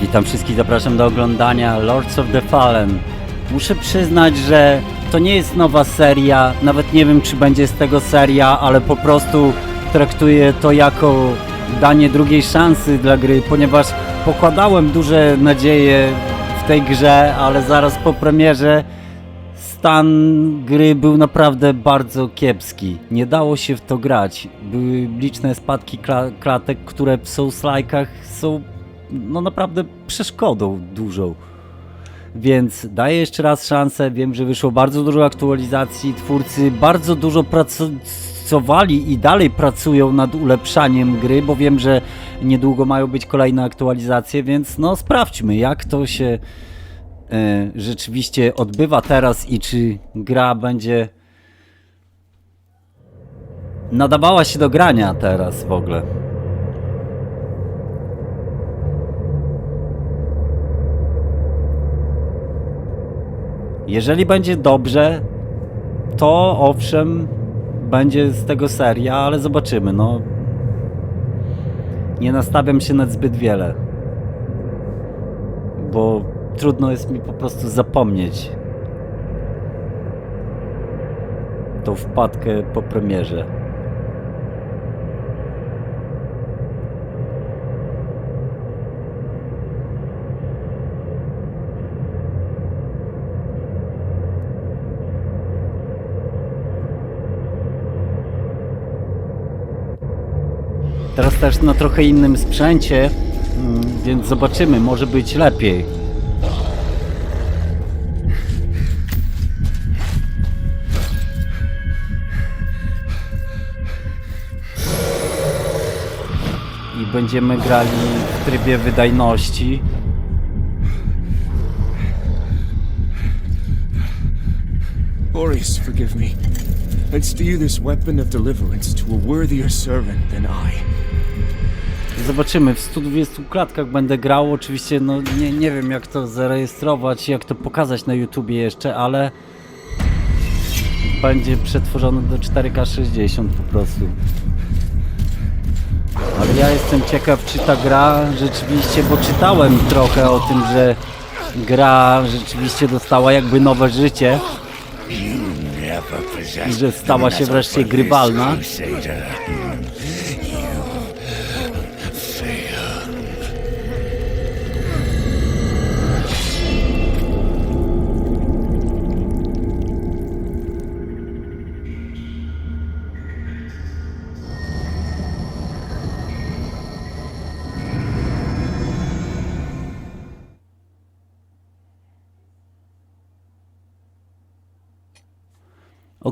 Witam wszystkich, zapraszam do oglądania Lords of the Fallen. Muszę przyznać, że to nie jest nowa seria, nawet nie wiem czy będzie z tego seria, ale po prostu traktuję to jako danie drugiej szansy dla gry, ponieważ pokładałem duże nadzieje w tej grze, ale zaraz po premierze stan gry był naprawdę bardzo kiepski. Nie dało się w to grać. Były liczne spadki kla klatek, które w Souls-like'ach są no naprawdę przeszkodą dużą. Więc daję jeszcze raz szansę. Wiem, że wyszło bardzo dużo aktualizacji. Twórcy bardzo dużo pracowali i dalej pracują nad ulepszaniem gry, bo wiem, że niedługo mają być kolejne aktualizacje, więc no sprawdźmy, jak to się e, rzeczywiście odbywa teraz i czy gra będzie nadawała się do grania teraz w ogóle. Jeżeli będzie dobrze, to owszem, będzie z tego seria, ale zobaczymy. No, nie nastawiam się na zbyt wiele, bo trudno jest mi po prostu zapomnieć tą wpadkę po premierze. Teraz też na trochę innym sprzęcie, mm, więc zobaczymy, może być lepiej. I będziemy grali w trybie wydajności. Boreas, forgive me. Steer this weapon of deliverance to a worthier servant than I. Zobaczymy, w 120 klatkach będę grał. Oczywiście no nie, nie wiem jak to zarejestrować, jak to pokazać na YouTubie jeszcze, ale będzie przetworzone do 4K 60 po prostu. Ale ja jestem ciekaw, czy ta gra rzeczywiście, bo czytałem trochę o tym, że gra rzeczywiście dostała jakby nowe życie. I że stała się wreszcie grywalna.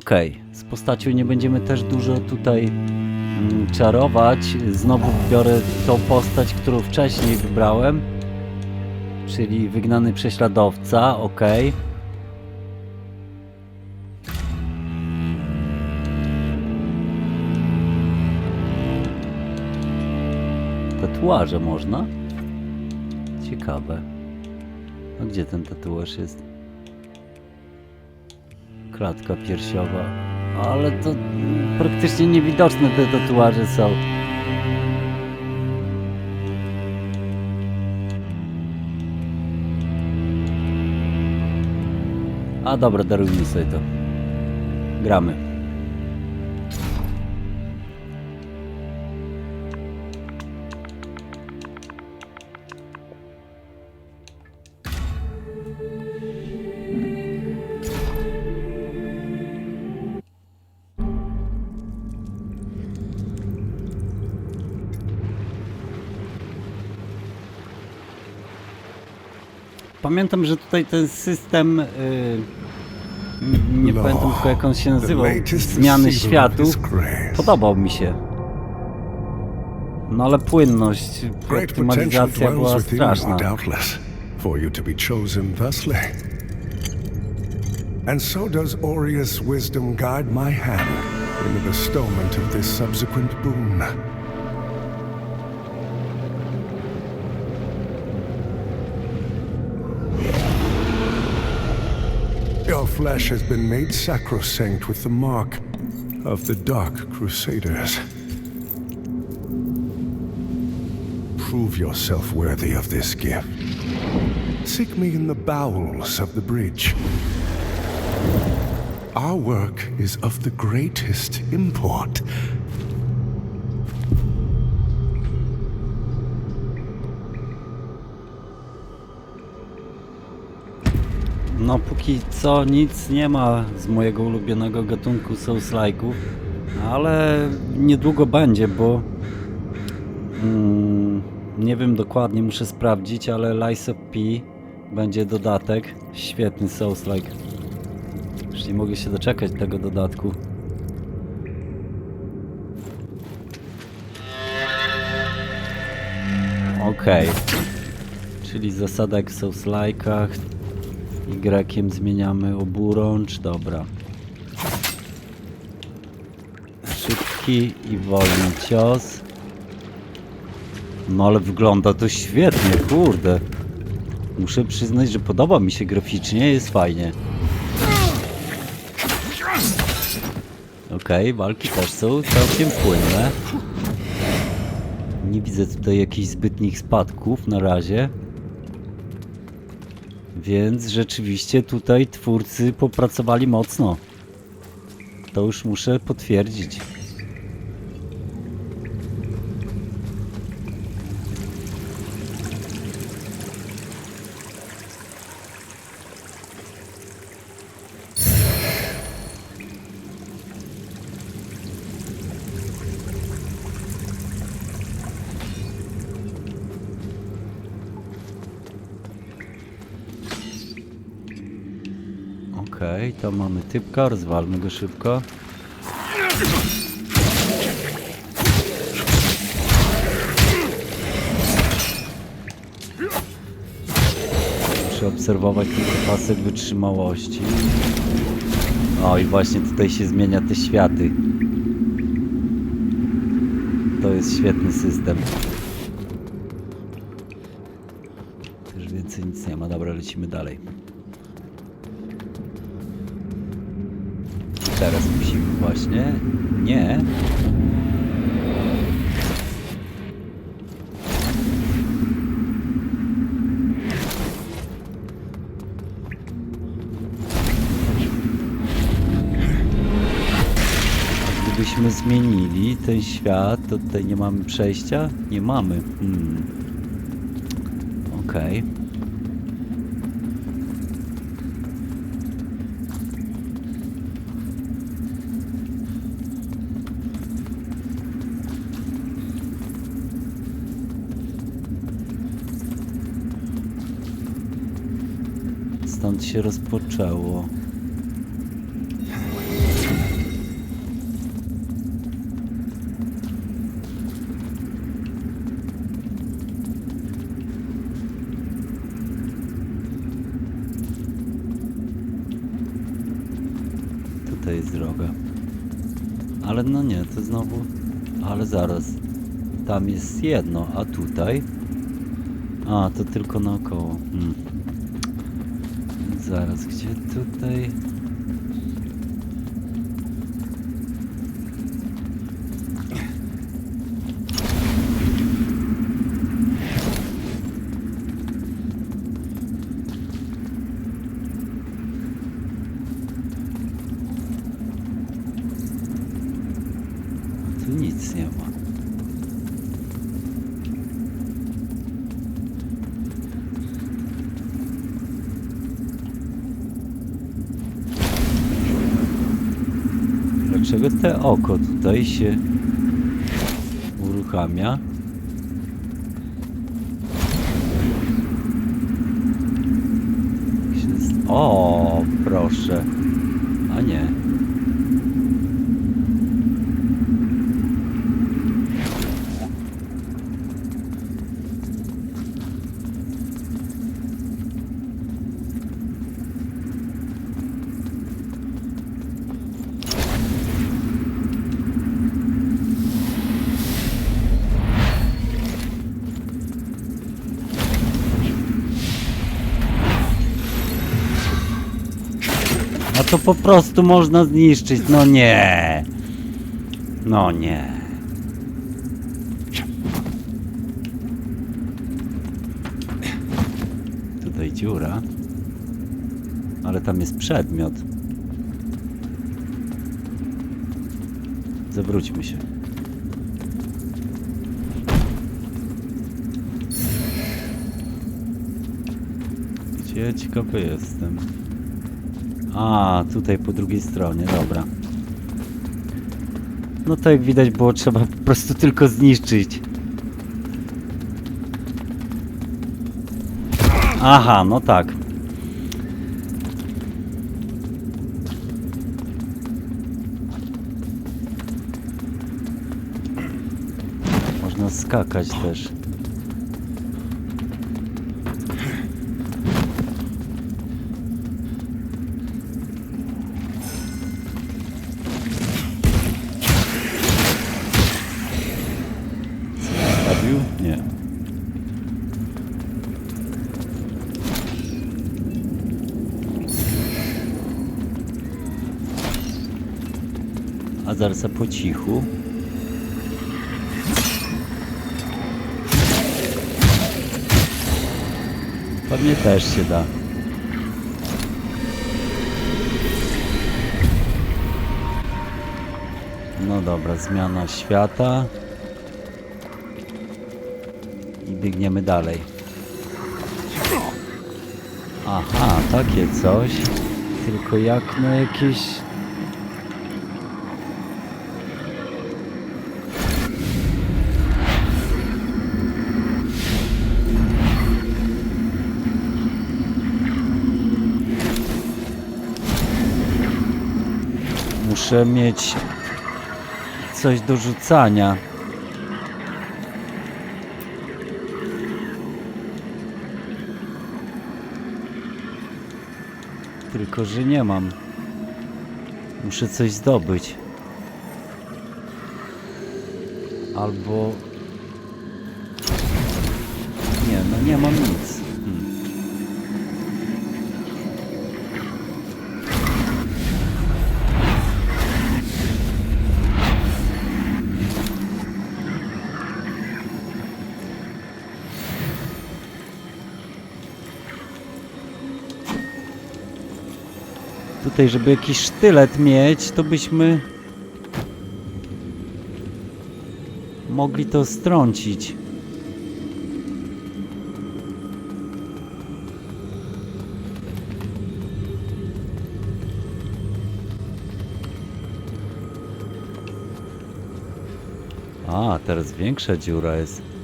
Okej, z postacią nie będziemy też dużo tutaj mm, czarować. Znowu biorę tą postać, którą wcześniej wybrałem, czyli wygnany prześladowca, okej. Tatuaże można? Ciekawe. A gdzie ten tatuaż jest? Klatka piersiowa. Ale to praktycznie niewidoczne te tatuaże są. A dobra, darujmy sobie to. Gramy. Pamiętam, że tutaj ten system. Yy, nie Lord, pamiętam tylko jak on się nazywał. Zmiany grace. Podobał mi się. No ale płynność, optymalizacja była straszna. for you to be chosen thusly. And so does Aureus' wisdom guide my hand in the bestowment of this subsequent boon. Flesh has been made sacrosanct with the mark of the Dark Crusaders. prove yourself worthy of this gift. Seek me in the bowels of the bridge. Our work is of the greatest import. No póki co nic nie ma z mojego ulubionego gatunku Souls-like'ów, ale niedługo będzie, bo mm, nie wiem dokładnie, muszę sprawdzić, ale Lies of P będzie dodatek, świetny Souls-like. Już nie mogę się doczekać tego dodatku. Okej. Czyli zasada jak w Souls-like'ach, Y zmieniamy oburącz, dobra. Szybki i wolny cios. No ale wygląda to świetnie, kurde. Muszę przyznać, że podoba mi się graficznie, jest fajnie. Okej, walki też są całkiem płynne. Nie widzę tutaj jakichś zbytnich spadków na razie. Więc rzeczywiście tutaj twórcy popracowali mocno. To już muszę potwierdzić. To mamy typka, rozwalmy go szybko. Muszę obserwować tylko pasek wytrzymałości. O i właśnie tutaj się zmienia te światy. To jest świetny system. Też więcej nic nie ma. Dobra, lecimy dalej. Teraz musimy właśnie. Nie. Gdybyśmy zmienili ten świat, to tutaj nie mamy przejścia? Nie mamy. Hmm. Okej. Stąd się rozpoczęło. Tutaj jest droga. Ale no nie, to znowu... Ale zaraz. Tam jest jedno, a tutaj... A, to tylko naokoło. Hmm. Zaraz, gdzie tutaj? Tu nic nie ma. Te oko tutaj się uruchamia? O, proszę. to po prostu można zniszczyć. No nie. No nie. Tutaj dziura. Ale tam jest przedmiot. Zawróćmy się. Gdzie ciekawy jestem. A, tutaj po drugiej stronie, dobra. No to jak widać było trzeba po prostu tylko zniszczyć. Aha, no tak. Można skakać też. Zabił? Nie. A po cichu. Pewnie też się da. No dobra, zmiana świata. I biegniemy dalej. Aha, takie coś. Tylko jak na jakieś... Muszę mieć coś do rzucania. Tylko, że nie mam. Muszę coś zdobyć. Albo... Nie, no nie mam nic. Tutaj, żeby jakiś sztylet mieć, to byśmy mogli to strącić. A, teraz większa dziura jest.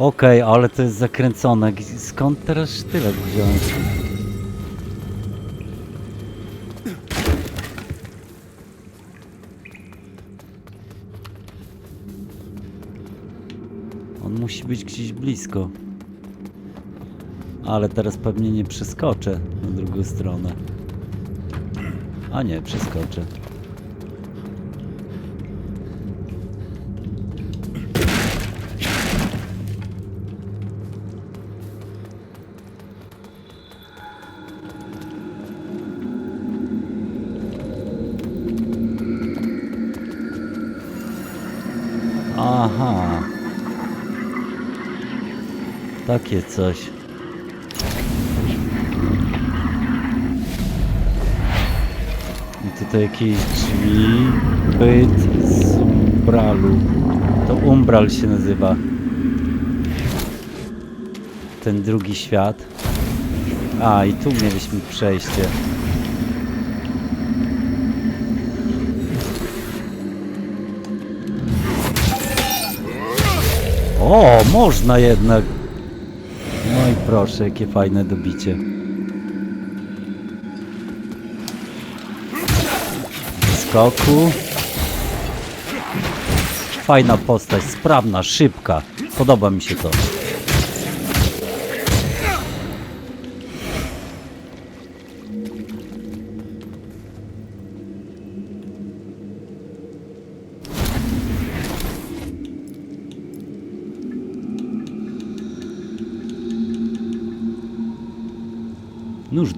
Okej, ale to jest zakręcone. Skąd teraz sztylet wziąć? On musi być gdzieś blisko. Ale teraz pewnie nie przeskoczę na drugą stronę. A nie, przeskoczę. Aha. Takie coś. I tutaj jakieś drzwi. Byt z umbralu. To umbral się nazywa. Ten drugi świat. A, i tu mieliśmy przejście. O, można jednak. No i proszę, jakie fajne dobicie. Skoku. Fajna postać, sprawna, szybka. Podoba mi się to.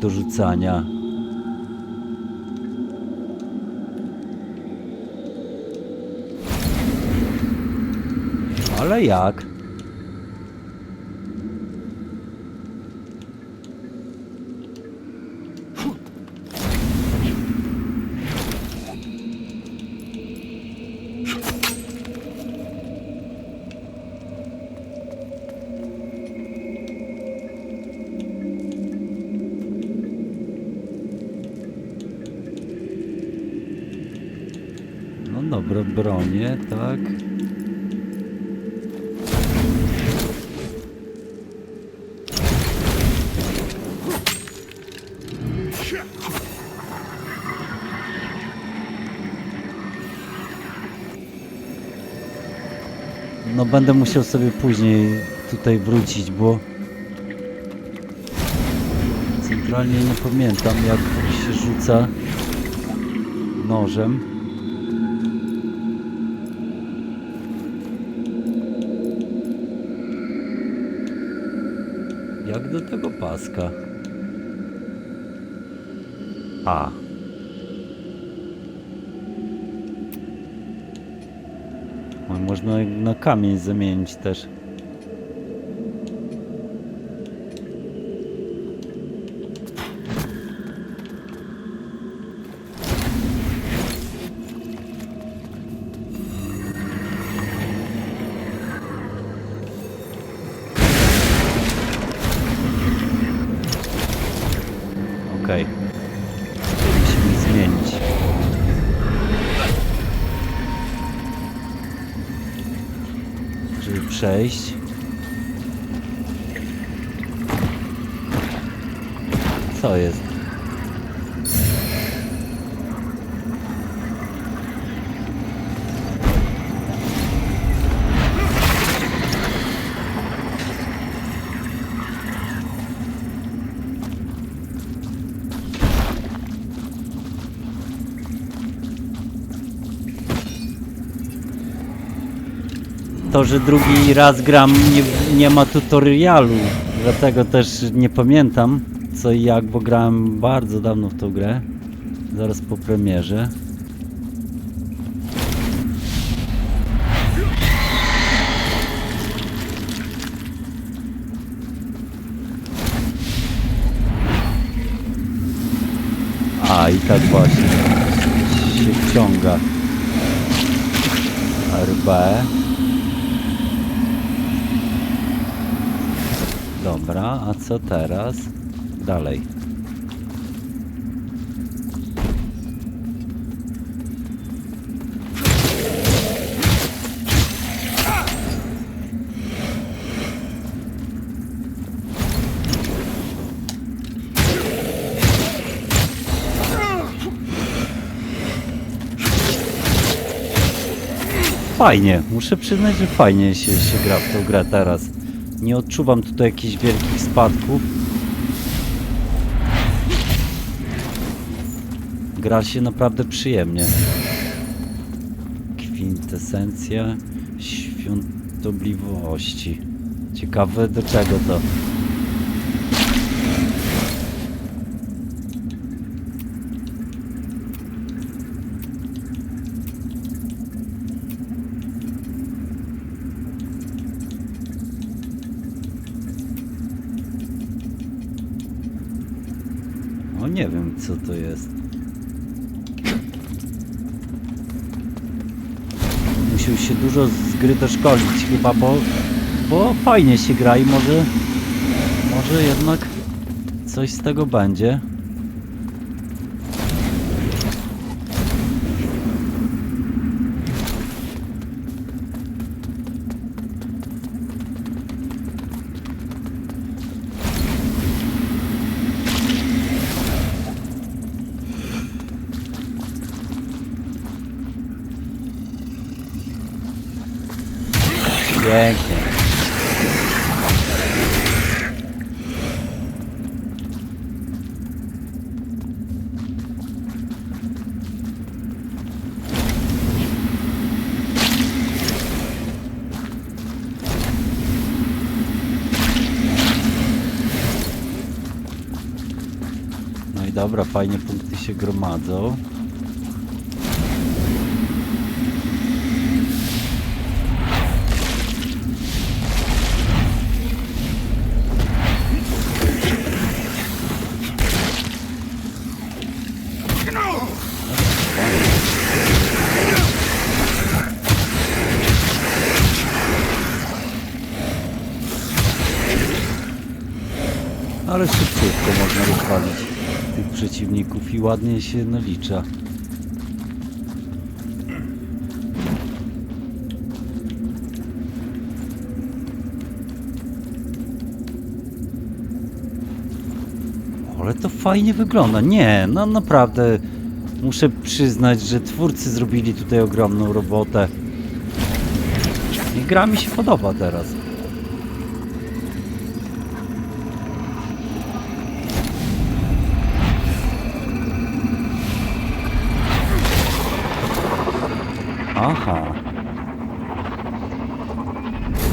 Do rzucania. Ale jak? No dobre bronie, tak. No będę musiał sobie później tutaj wrócić, bo centralnie nie pamiętam jak się rzuca nożem. Jak do tego paska? A. Można na kamień zamienić też. To, że drugi raz gram nie, nie ma tutorialu, dlatego też nie pamiętam co i jak, bo grałem bardzo dawno w tą grę, zaraz po premierze. A i tak właśnie się wciąga RB. Dobra, a co teraz? Dalej. Fajnie, muszę przyznać, że fajnie się, się gra w tą grę teraz. Nie odczuwam tutaj jakichś wielkich spadków. Gra się naprawdę przyjemnie. Kwintesencja świątobliwości. Ciekawe do czego to. O nie wiem co to jest. Musiał się dużo z gry doszkolić chyba, bo, bo fajnie się gra i może, może jednak coś z tego będzie. Dobra, fajnie punkty się gromadzą. Przeciwników i ładnie się nalicza. Ale to fajnie wygląda. Nie, no naprawdę muszę przyznać, że twórcy zrobili tutaj ogromną robotę. I gra mi się podoba teraz. Aha.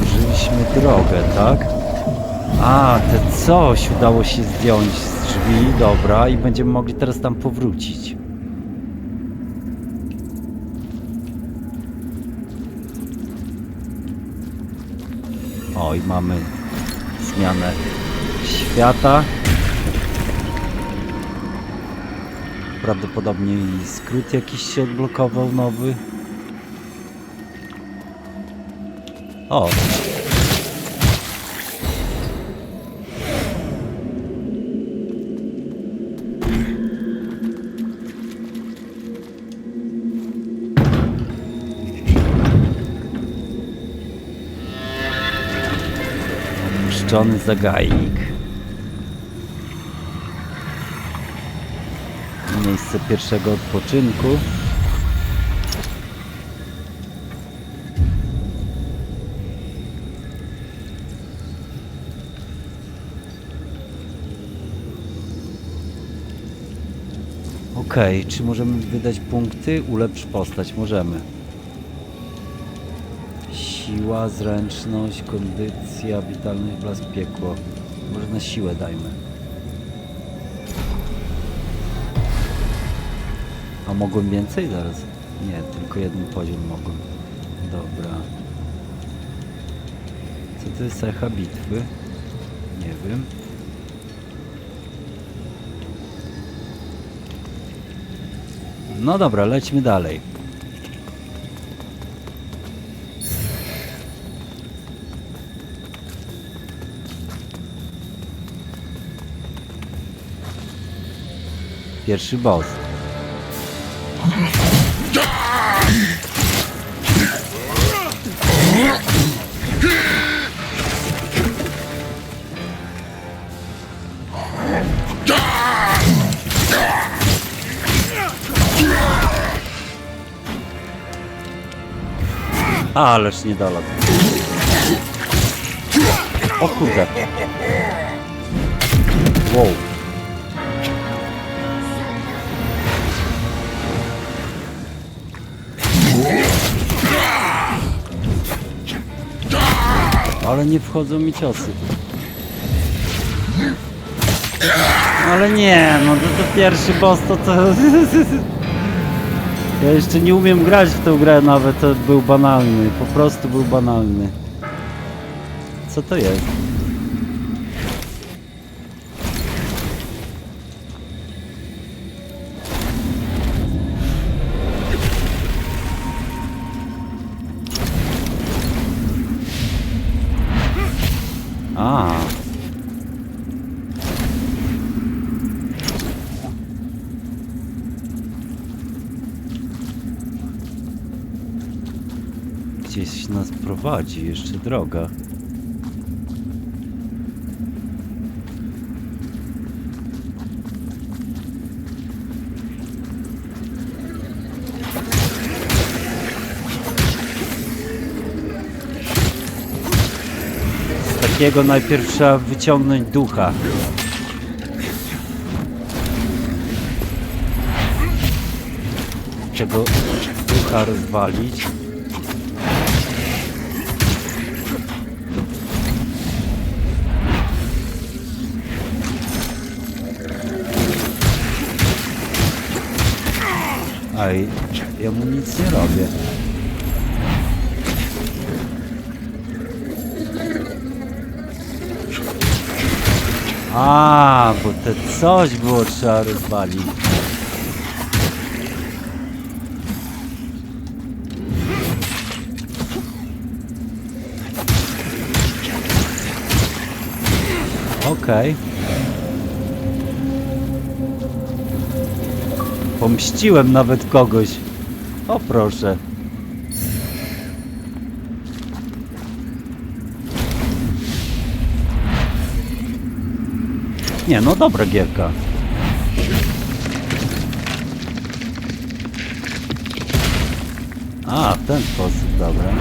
Użyliśmy drogę, tak? A, te coś udało się zdjąć z drzwi, dobra, i będziemy mogli teraz tam powrócić. O, i mamy zmianę świata. Prawdopodobnie i skrót jakiś się odblokował nowy. O! Opuszczony zagajnik. Miejsce pierwszego odpoczynku. Okej, czy możemy wydać punkty? Ulepsz postać, możemy. Siła, zręczność, kondycja, witalność, blask, piekło. Może na siłę dajmy. A mogłem więcej zaraz? Nie, tylko jeden poziom mogłem. Dobra. Co to jest echa bitwy? Nie wiem. No dobra, lećmy dalej. Pierwszy boss. Ależ nie dolot. O kurde. Wow. Ale nie wchodzą mi ciosy. Ale nie, no to, to pierwszy boss to to... Ja jeszcze nie umiem grać w tę grę nawet, to był banalny, po prostu był banalny. Co to jest? Gdzieś nas prowadzi, jeszcze droga. Z takiego najpierw trzeba wyciągnąć ducha. Tego ducha rozwalić. Aj, ja mu nic nie robię. A, bo te coś było trzeba rozwalić. Okej. Pomściłem nawet kogoś. O proszę. Nie, no dobra gierka. A, w ten sposób, dobra.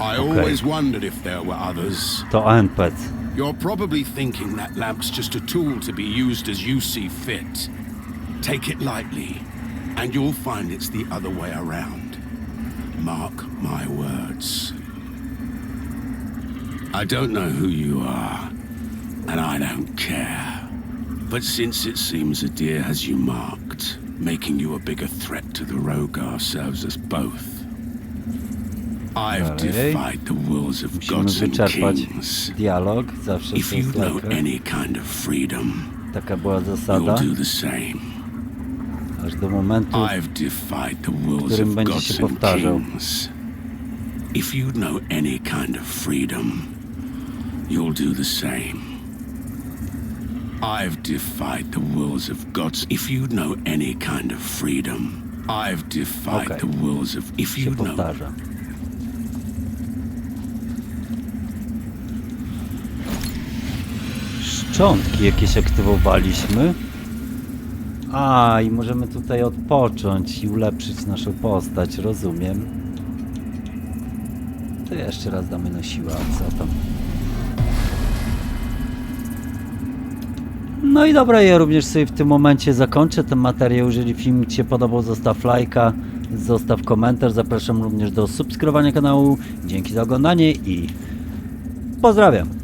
I always wondered if there were others. To NPC. You're probably thinking that lamp's just a tool to be used as you see fit. Take it lightly, and you'll find it's the other way around. Mark my words. I don't know who you are, and I don't care. But since it seems a deer has you marked, making you a bigger threat to the Rogar serves us both. I've defied the wills of Musimy gods and wyczerpać kings. dialog. Zawsze If to you jest know any kind of freedom, Taka była you'll zasada. do the same. Aż do momentu, I've defied the wills którym of będzie gods się and powtarzał. kings. If you know any kind of freedom, you'll do the same. I've defied the wills of gods. If you know any kind of freedom, I've defied the wills of. If się you know powtarza. Szczątki jakieś aktywowaliśmy. A, i możemy tutaj odpocząć i ulepszyć naszą postać, rozumiem. To jeszcze raz damy na siłę, co tam? No i dobra, ja również sobie w tym momencie zakończę ten materiał. Jeżeli film Ci się podobał, zostaw lajka, zostaw komentarz. Zapraszam również do subskrybowania kanału. Dzięki za oglądanie i pozdrawiam.